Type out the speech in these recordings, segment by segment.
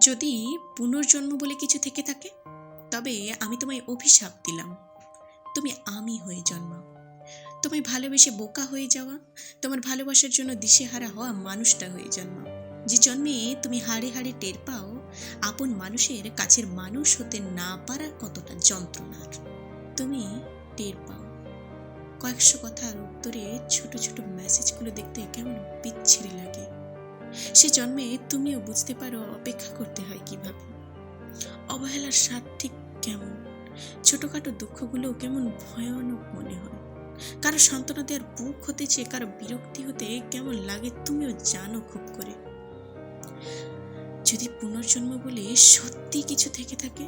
যদি পুনর্জন্ম বলে কিছু থেকে থাকে, তবে আমি তোমায় অভিশাপ দিলাম। তুমি আমি হয়ে জন্মাও তোমায় ভালোবেসে বোকা হয়ে যাওয়া, তোমার ভালোবাসার জন্য দিশেহারা হওয়া মানুষটা হয়ে জন্মাও যে জন্মে তুমি হাড়ে হাড়ে টের পাও, আপন মানুষের কাছের মানুষ হতে না পারা কতটা যন্ত্রণার। তুমি টের পাও। কয়েকশো কথার উত্তরে ছোট ছোট মেসেজগুলো দেখতে কেমন বিচ্ছিরি লাগে। সে জন্মে তুমিও বুঝতে পারো অপেক্ষা করতে হয় কীভাবে। অবহেলার স্বাদ ঠিক কেমন? ছোটখাটো দুঃখগুলো কেমন ভয়ানক মনে হয়? কারও সান্ত্বনা দেওয়ার বুক হতে চেয়ে কারও বিরক্তি হতে কেমন লাগে তুমিও জানো খুব করে। যদি পুনর্জন্ম বলে সত্যি কিছু থেকে থাকে,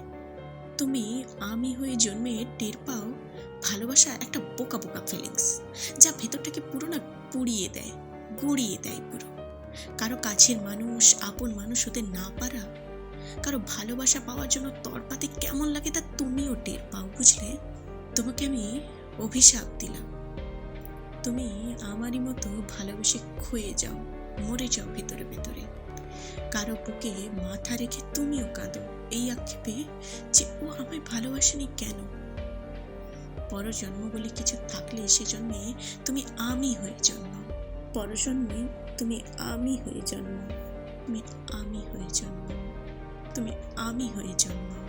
তুমি আমি হয়ে জন্মে টের পাও ভালোবাসা একটা বোকা বোকা ফিলিংস যা ভেতরটাকে পুরো না পুড়িয়ে দেয়, গুড়িয়ে দেয় পুরো। কারও কাছের মানুষ, আপন মানুষ হতে না পারা, কারও ভালোবাসা পাওয়ার জন্য তরপাতে কেমন লাগে তা তুমিও টের পাও, বুঝলে? তোমাকে আমি অভিশাপ দিলাম। তুমি আমারই মতো ভালোবেসে ক্ষয়ে যাও, মরে যাও ভেতরে ভেতরে। কারও বুকে মাথা রেখে তুমিও কাঁদো, এই আক্ষেপে যে ও আমায় ভালোবাসেনি কেন? পরজন্ম বলে কিছু থাকলে সে জন্মে তুমি আমি হয়ে জন্মাও। পরজন্মে তুমি আমি হয়ে জন্ম। তুমি আমি হয়ে জন্ম। তুমি আমি হয়ে জন্মাও